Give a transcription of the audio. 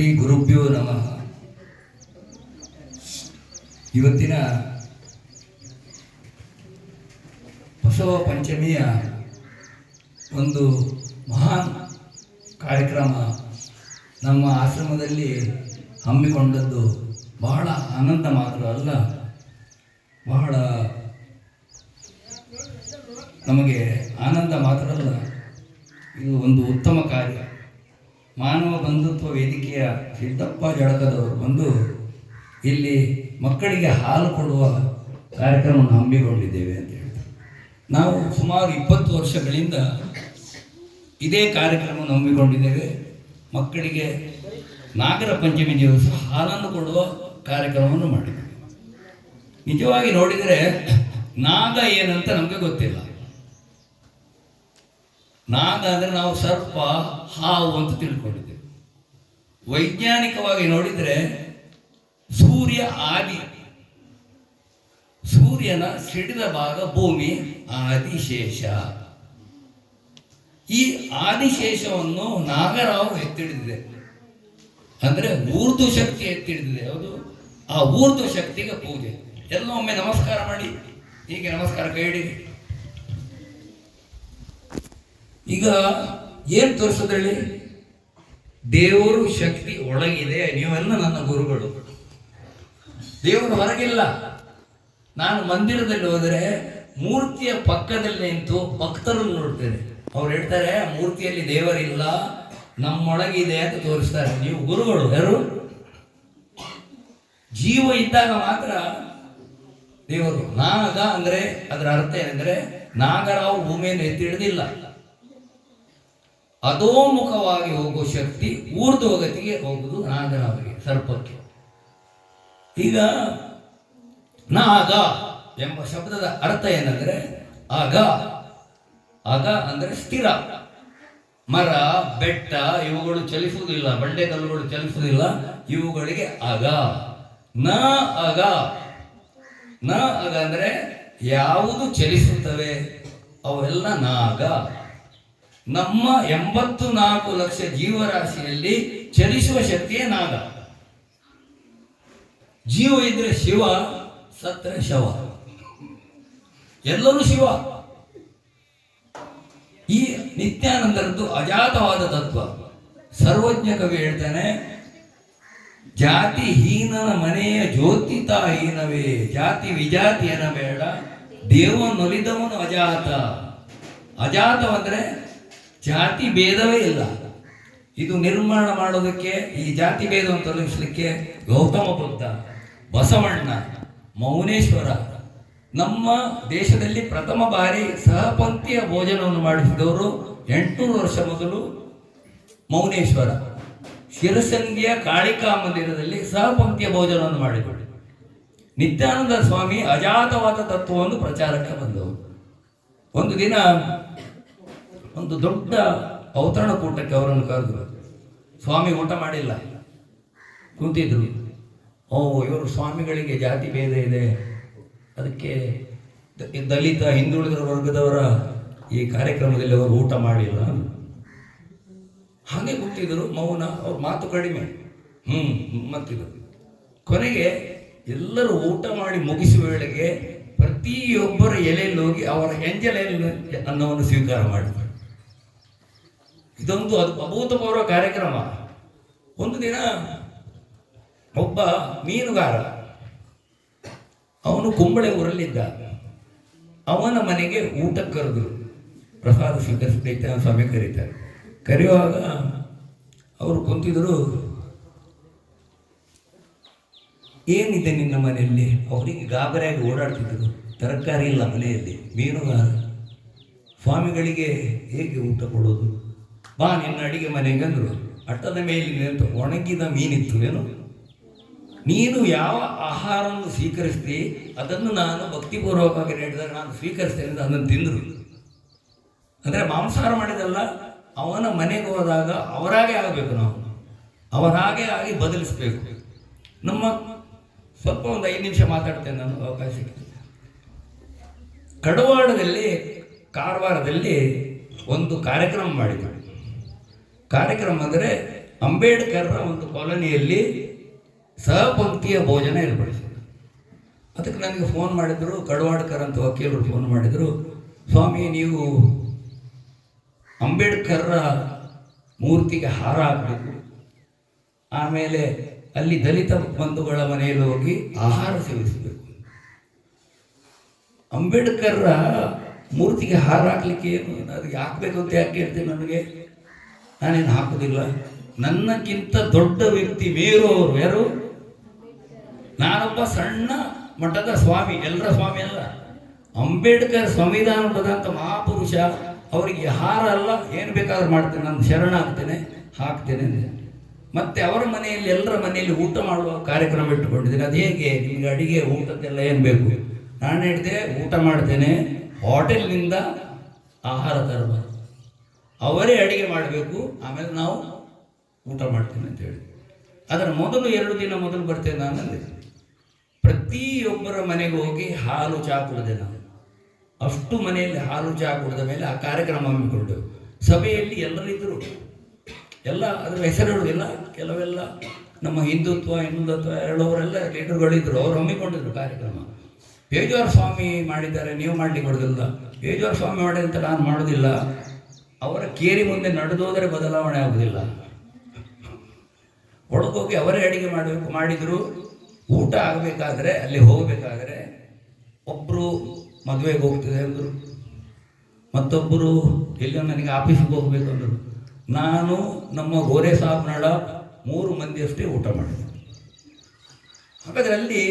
ಶ್ರೀ ಗುರುಭ್ಯೋ ನಮಃ. ಇವತ್ತಿನ ಬಸವ ಪಂಚಮಿಯ ಒಂದು ಮಹಾನ್ ಕಾರ್ಯಕ್ರಮ ನಮ್ಮ ಆಶ್ರಮದಲ್ಲಿ ಹಮ್ಮಿಕೊಂಡದ್ದು ಬಹಳ ಆನಂದ ಮಾತ್ರ ಅಲ್ಲ, ಬಹಳ ನಮಗೆ ಆನಂದ ಮಾತ್ರ ಅಲ್ಲ. ಇದು ಒಂದು ಉತ್ತಮ ಕಾರ್ಯ. ಮಾನವ ಬಂಧುತ್ವ ವೇದಿಕೆಯ ಸಿದ್ದಪ್ಪ ಜಡಕದವರು ಬಂದು ಇಲ್ಲಿ ಮಕ್ಕಳಿಗೆ ಹಾಲು ಕೊಡುವ ಕಾರ್ಯಕ್ರಮವನ್ನು ಹಮ್ಮಿಕೊಂಡಿದ್ದೇವೆ ಅಂತ ಹೇಳ್ತಾರೆ. ನಾವು ಸುಮಾರು ಇಪ್ಪತ್ತು ವರ್ಷಗಳಿಂದ ಇದೇ ಕಾರ್ಯಕ್ರಮವನ್ನು ಹಮ್ಮಿಕೊಂಡಿದ್ದೇವೆ. ಮಕ್ಕಳಿಗೆ ನಾಗರ ಪಂಚಮಿ ದಿವಸ ಹಾಲನ್ನು ಕೊಡುವ ಕಾರ್ಯಕ್ರಮವನ್ನು ಮಾಡಿದ್ದೇವೆ. ನಿಜವಾಗಿ ನೋಡಿದರೆ ನಾಗ ಏನಂತ ನಮಗೆ ಗೊತ್ತಿಲ್ಲ. ನಾಗ ಅಂದರೆ ನಾವು ಸರ್ಪ ಹಾವು ಅಂತ ತಿಳ್ಕೊಂಡಿದ್ದೇವೆ. ವೈಜ್ಞಾನಿಕವಾಗಿ ನೋಡಿದರೆ ಸೂರ್ಯ ಆದಿ, ಸೂರ್ಯನ ಸಿಡಿದ ಭಾಗ ಭೂಮಿ ಆದಿಶೇಷ. ಈ ಆದಿಶೇಷವನ್ನು ನಾಗರಾವು ಎತ್ತಿಡಿದಿದೆ. ಅಂದರೆ ಊರ್ದು ಶಕ್ತಿ ಎತ್ತಿಡಿದಿದೆ. ಹೌದು, ಆ ಊರ್ದು ಶಕ್ತಿಗೆ ಪೂಜೆ. ಎಲ್ಲ ಒಮ್ಮೆ ನಮಸ್ಕಾರ ಮಾಡಿ. ಹೀಗೆ ನಮಸ್ಕಾರ ಕೈ ಈಗ ಏನ್ ತೋರಿಸೋದ್ರಲ್ಲಿ ದೇವರು ಶಕ್ತಿ ಒಳಗಿದೆ, ನೀವೆಲ್ಲ ನನ್ನ ಗುರುಗಳು. ದೇವರು ಹೊರಗಿಲ್ಲ. ನಾನು ಮಂದಿರದಲ್ಲಿ ಹೋದರೆ ಮೂರ್ತಿಯ ಪಕ್ಕದಲ್ಲಿ ನಿಂತು ಭಕ್ತರನ್ನು ನೋಡ್ತೇನೆ. ಅವ್ರು ಹೇಳ್ತಾರೆ, "ಆ ಮೂರ್ತಿಯಲ್ಲಿ ದೇವರಿಲ್ಲ, ನಮ್ಮೊಳಗಿದೆ ಅಂತ ತೋರಿಸ್ತಾರೆ. ನೀವು ಗುರುಗಳು, ಯಾರು? ಜೀವ ಇದ್ದಾಗ ಮಾತ್ರ ದೇವರು. ನಾಗ ಅಂದರೆ, ಅದರ ಅರ್ಥ ಏನಂದ್ರೆ, ನಾಗರಾವ್ ಭೂಮಿಯನ್ನು ಎತ್ತಿ ಹಿಡಿದಿಲ್ಲ. ಅಧೋಮುಖವಾಗಿ ಹೋಗುವ ಶಕ್ತಿ ಊರ್ಧ್ವಗತಿಗೆ ಹೋಗುವುದು ನಾಗರಾವಿಗೆ ಸರ್ಪಕ್ಕೆ. ಈಗ ನಾಗ ಎಂಬ ಶಬ್ದದ ಅರ್ಥ ಏನಂದ್ರೆ ಅಗ. ಅಗ ಅಂದ್ರೆ ಸ್ಥಿರ. ಮರ, ಬೆಟ್ಟ, ಇವುಗಳು ಚಲಿಸುವುದಿಲ್ಲ ಬಂಡೆಕಲ್ಲುಗಳು ಚಲಿಸುವುದಿಲ್ಲ, ಇವುಗಳಿಗೆ ಅಗ. ನ ಅಗ. ನ ಅಗ ಅಂದ್ರೆ ಯಾವುದು ಚಲಿಸುತ್ತವೆ? ಅವೆಲ್ಲ ನಾಗ. ನಮ್ಮ ಎಂಬತ್ತು ನಾಲ್ಕು ಲಕ್ಷ ಜೀವರಾಶಿಯಲ್ಲಿ ಚಲಿಸುವ ಶಕ್ತಿಯೇ ನಾಗ. ಜೀವ ಇದ್ರೆ ಶಿವ, ಸತ್ರ ಶವ. ಎಲ್ಲರೂ ಶಿವ. ಈ ನಿತ್ಯಾನಂದರದ್ದು ಅಜಾತವಾದ ತತ್ವ. ಸರ್ವಜ್ಞ ಕವಿ ಹೇಳ್ತಾನೆ ಜಾತಿ ಹೀನನ ಮನೆಯ ಜ್ಯೋತಿ ತಾಹೀನವೇ ಜಾತಿ ವಿಜಾತಿಯನ ಬೇಡ ದೇವನೊಲಿದವನು ಅಜಾತ. ಅಜಾತವಂದ್ರೆ ಜಾತಿ ಭೇದವೇ ಇಲ್ಲ. ಇದು ನಿರ್ಮಾಣ ಮಾಡೋದಕ್ಕೆ, ಈ ಜಾತಿ ಭೇದವನ್ನು ತೊಲಗಿಸಲಿಕ್ಕೆ ಗೌತಮ ಬುದ್ಧ, ಬಸವಣ್ಣ, ಮೌನೇಶ್ವರ ನಮ್ಮ ದೇಶದಲ್ಲಿ ಪ್ರಥಮ ಬಾರಿ ಸಹಪಂಕ್ತಿಯ ಭೋಜನವನ್ನು ಮಾಡಿಸಿದವರು ಎಂಟುನೂರು ವರ್ಷ ಮೊದಲು ಮೌನೇಶ್ವರ. ಶಿರಸಂಗಿಯ ಕಾಳಿಕಾ ಮಂದಿರದಲ್ಲಿ ಸಹಪಂಕ್ತಿಯ ಭೋಜನವನ್ನು ಮಾಡಿಕೊಂಡು ನಿತ್ಯಾನಂದ ಸ್ವಾಮಿ ಅಜಾತವಾದ ತತ್ವವನ್ನು ಪ್ರಚಾರಕ್ಕೆ ಬಂದವರು. ಒಂದು ದಿನ ಒಂದು ದೊಡ್ಡ ಔತರಣ ಕೂಟಕ್ಕೆ ಅವರನ್ನು ಕರೆದರು. ಸ್ವಾಮಿ ಊಟ ಮಾಡಿಲ್ಲ. ಕೂತಿದ್ರು. ಓ, ಇವರು ಸ್ವಾಮಿಗಳಿಗೆ ಜಾತಿ ಭೇದ ಇದೆ. ಅದಕ್ಕೆ ದಲಿತ ಹಿಂದುಳಿದ ವರ್ಗದವರ ಈ ಕಾರ್ಯಕ್ರಮದಲ್ಲಿ ಅವರು ಊಟ ಮಾಡಿಲ್ಲ ಹಾಗೆ ಕೂತಿದ್ರು ಮೌನ, ಅವ್ರ ಮಾತು ಕಡಿಮೆ. ಹ್ಮ್ ಮತ್ತಿದ್ರು ಕೊನೆಗೆ ಎಲ್ಲರೂ ಊಟ ಮಾಡಿ ಮುಗಿಸುವ ವೇಳೆಗೆ ಪ್ರತಿಯೊಬ್ಬರ ಎಲೆಯಲ್ಲಿ ಹೋಗಿ ಅವರ ಎಂಜಲೆಯಲ್ಲಿ ಅನ್ನವನ್ನು ಸ್ವೀಕಾರ ಮಾಡಿದರು. ಇದೊಂದು ಅದು ಅಭೂತಪೂರ್ವ ಕಾರ್ಯಕ್ರಮ. ಒಂದು ದಿನ ಒಬ್ಬ ಮೀನುಗಾರ, ಅವನು ಕುಂಬಳೆ ಊರಲ್ಲಿದ್ದ. ಅವನ ಮನೆಗೆ ಊಟ ಕರೆದು ಪ್ರಸಾದ ಸ್ವೀಕರಿಸಲಿಕ್ಕೆ ಸ್ವಾಮಿ ಕರೀತಾರೆ. ಕರೆಯುವಾಗ ಅವರು ಕುಂತಿದ್ರು, ಏನಿದೆ ನಿನ್ನ ಮನೆಯಲ್ಲಿ? ಅವರಿಗೆ ಗಾಬರಿಯಾಗಿ ಓಡಾಡ್ತಿದ್ರು. ತರಕಾರಿ ಇಲ್ಲ ಮನೆಯಲ್ಲಿ. ಮೀನುಗಾರ, ಸ್ವಾಮಿಗಳಿಗೆ ಹೇಗೆ ಊಟ ಕೊಡೋದು? ಬಾ ನಿನ್ನ ಅಡಿಗೆ ಮನೆಗೆ ಅಂದರು. ಅಟ್ಟದ ಮೇಲೆ ಅಂತ ಒಣಗಿದ ಮೀನಿತ್ತು ಏನು? ನೀನು ಯಾವ ಆಹಾರವನ್ನು ಸ್ವೀಕರಿಸ್ತಿ? ಅದನ್ನು ನಾನು ಭಕ್ತಿಪೂರ್ವಕವಾಗಿ ನೀಡಿದಾಗ ನಾನು ಸ್ವೀಕರಿಸ್ತೇನೆ ಅಂತ ಅದನ್ನು ತಿಂದರು. ಅಂದರೆ ಮಾಂಸಾಹಾರ ಮಾಡಿದಲ್ಲ, ಅವನ ಮನೆಗೆ ಹೋದಾಗ ಅವರಾಗೆ ಆಗಬೇಕು ನಾವು. ಅವರಾಗೆ ಆಗಿ ಬದಲಿಸಬೇಕು. ನಮ್ಮ ಸ್ವಲ್ಪ ಒಂದು ಐದು ನಿಮಿಷ ಮಾತಾಡ್ತೇನೆ ನಾನು, ಅವಕಾಶ ಕಡವಾಡದಲ್ಲಿ ಕಾರವಾರದಲ್ಲಿ ಒಂದು ಕಾರ್ಯಕ್ರಮ ಮಾಡಿದ್ರು. ಕಾರ್ಯಕ್ರಮ ಅಂದರೆ ಅಂಬೇಡ್ಕರ್ರ ಒಂದು ಕಾಲೋನಿಯಲ್ಲಿ ಸಹಪಂಕ್ತಿಯ ಭೋಜನ ಏರ್ಪಡಿಸಿದ್ರು ಅದಕ್ಕೆ ನನಗೆ ಫೋನ್ ಮಾಡಿದರು, ಕಡವಾಡ್ಕರ್ ಅಂತ ವಕೀಲರು ಫೋನ್ ಮಾಡಿದರು, ಸ್ವಾಮಿ, ನೀವು ಅಂಬೇಡ್ಕರ್ರ ಮೂರ್ತಿಗೆ ಹಾರ ಹಾಕಬೇಕು. ಆಮೇಲೆ ಅಲ್ಲಿ ದಲಿತ ಬಂಧುಗಳ ಮನೆಯಲ್ಲಿ ಹೋಗಿ ಆಹಾರ ಸೇವಿಸಬೇಕು. ಅಂಬೇಡ್ಕರ್ರ ಮೂರ್ತಿಗೆ ಹಾರ ಹಾಕ್ಲಿಕ್ಕೆ ಏನು? ಅದಕ್ಕೆ ಹಾಕ್ಬೇಕು ಅಂತ ಯಾಕೆ ಹೇಳ್ತೀನಿ ನನಗೆ? ನಾನೇನು ಹಾಕೋದಿಲ್ಲ. ನನ್ನಕ್ಕಿಂತ ದೊಡ್ಡ ವ್ಯಕ್ತಿ ಮೇರು ಯಾರು? ನಾನೊಬ್ಬ ಸಣ್ಣ ಮಠದ ಸ್ವಾಮಿ ಎಲ್ಲರ ಸ್ವಾಮಿ ಅಲ್ಲ. ಅಂಬೇಡ್ಕರ್ ಸಂವಿಧಾನ ಮಹಾಪುರುಷ, ಅವರಿಗೆ ಹಾರ ಅಲ್ಲ, ಏನು ಬೇಕಾದ್ರೂ ಮಾಡ್ತೇನೆ, ನಾನು ಶರಣ ಆಗ್ತೇನೆ, ಹಾಕ್ತೇನೆ ಅಂದೆ. ಮತ್ತೆ ಅವರ ಮನೆಯಲ್ಲಿ ಎಲ್ಲರ ಮನೆಯಲ್ಲಿ ಊಟ ಮಾಡುವ ಕಾರ್ಯಕ್ರಮ ಇಟ್ಟುಕೊಂಡಿದ್ದೀನಿ. ಅದು ಹೇಗೆ? ನಿಮಗೆ ಅಡಿಗೆ ಊಟದ್ದೆಲ್ಲ ಏನು ಬೇಕು? ನಾನು ಹೇಳಿದೆ, ಊಟ ಮಾಡ್ತೇನೆ, ಹೋಟೆಲ್ನಿಂದ ಆಹಾರ ತರಬಾರ್ದು. ಅವರೇ ಅಡಿಗೆ ಮಾಡಬೇಕು, ಆಮೇಲೆ ನಾವು ಊಟ ಮಾಡ್ತೇನೆ ಅಂತ ಹೇಳಿ ಅದರ ಮೊದಲು ಎರಡು ದಿನ ಮೊದಲು ಬರ್ತೇನೆ ನಾನು ಅಂದೆ ಪ್ರತಿಯೊಬ್ಬರ ಮನೆಗೆ ಹೋಗಿ ಹಾಲು ಚಹಾ ಕುಡಿದೆ ನಾನು. ಅಷ್ಟು ಮನೆಯಲ್ಲಿ ಹಾಲು ಚಹಾ ಕುಡಿದ ಮೇಲೆ ಆ ಕಾರ್ಯಕ್ರಮ ಹಮ್ಮಿಕೊಂಡೆವು ಸಭೆಯಲ್ಲಿ ಎಲ್ಲರಿದ್ದರು ಎಲ್ಲ ಅದರ ಹೆಸರು ಹೇಳುವುದಿಲ್ಲ ಕೆಲವೆಲ್ಲ ನಮ್ಮ ಹಿಂದುತ್ವ ಹಿಂದುತ್ವ ಹೇಳೋರೆಲ್ಲ ಲೀಡರ್ಗಳಿದ್ದರು ಅವ್ರು ಹಮ್ಮಿಕೊಂಡಿದ್ರು ಕಾರ್ಯಕ್ರಮ. ಬೇಜಾರ ಸ್ವಾಮಿ ಮಾಡಿದ್ದಾರೆ, ನೀವು ಮಾಡಲಿಕ್ಕೆ ಕೊಡೋದಿಲ್ಲ ಬೇಜಾರ ಸ್ವಾಮಿ ಮಾಡಿ ಅಂತ ನಾನು ಮಾಡೋದಿಲ್ಲ. ಅವರ ಕೇರಿ ಮುಂದೆ ನಡೆದೋದರೆ ಬದಲಾವಣೆ ಆಗುವುದಿಲ್ಲ. ಒಳಗೋಗಿ ಅವರೇ ಅಡಿಗೆ ಮಾಡಬೇಕು ಮಾಡಿದ್ರು, ಊಟ ಆಗಬೇಕಾದ್ರೆ ಅಲ್ಲಿ ಹೋಗಬೇಕಾದ್ರೆ ಒಬ್ಬರು ಮದುವೆಗೆ ಹೋಗ್ತಿದೆ ಅಂದರು. ಮತ್ತೊಬ್ಬರು ಎಲ್ಲೋ ನನಗೆ ಆಫೀಸಿಗೆ ಹೋಗಬೇಕು ಅಂದರು. ನಾನು ನಮ್ಮ ಗೋರೆ ಸಾಬ್ನಾಳ ಮೂರು ಮಂದಿಯಷ್ಟೇ ಊಟ ಮಾಡಿದೆ. ಹಾಗಾದ್ರೆ ಅಲ್ಲಿ